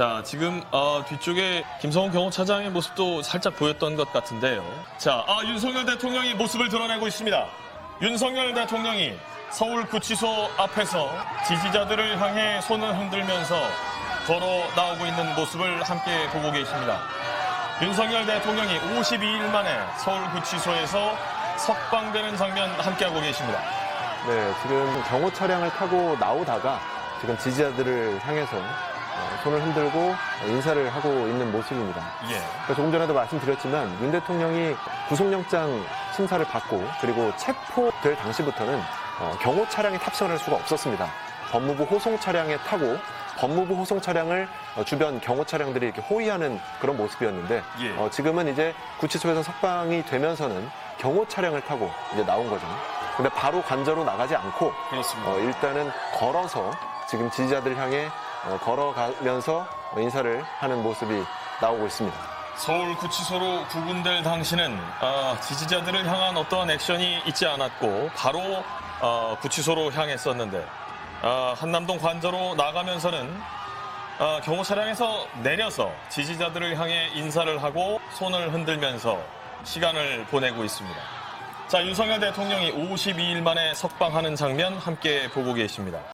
자, 지금 어, 뒤쪽에 김성훈 경호차장의 모습도 살짝 보였던 것 같은데요. 자, 아, 윤석열 대통령이 모습을 드러내고 있습니다. 윤석열 대통령이 서울구치소 앞에서 지지자들을 향해 손을 흔들면서 걸어 나오고 있는 모습을 함께 보고 계십니다. 윤석열 대통령이 52일 만에 서울구치소에서 석방되는 장면 함께하고 계십니다. 네, 지금 경호 차량을 타고 나오다가 지금 지지자들을 향해서 어, 손을 흔들고 인사를 하고 있는 모습입니다. 예. 그러니까 조금 전에도 말씀드렸지만 윤 대통령이 구속영장 심사를 받고 그리고 체포될 당시부터는 어, 경호 차량에 탑승을 할 수가 없었습니다. 법무부 호송 차량에 타고 법무부 호송 차량을 어, 주변 경호 차량들이 이렇게 호위하는 그런 모습이었는데 예. 어, 지금은 이제 구치소에서 석방이 되면서는 경호 차량을 타고 이제 나온 거죠. 근데 바로 관저로 나가지 않고. 어, 일단은 걸어서 지금 지지자들 향해 어, 걸어가면서 인사를 하는 모습이 나오고 있습니다. 서울 구치소로 구금될 당시는 아, 지지자들을 향한 어떠한 액션이 있지 않았고 바로 아, 구치소로 향했었는데 아, 한남동 관저로 나가면서는 아, 경호 차량에서 내려서 지지자들을 향해 인사를 하고 손을 흔들면서 시간을 보내고 있습니다. 자, 윤석열 대통령이 52일 만에 석방하는 장면 함께 보고 계십니다.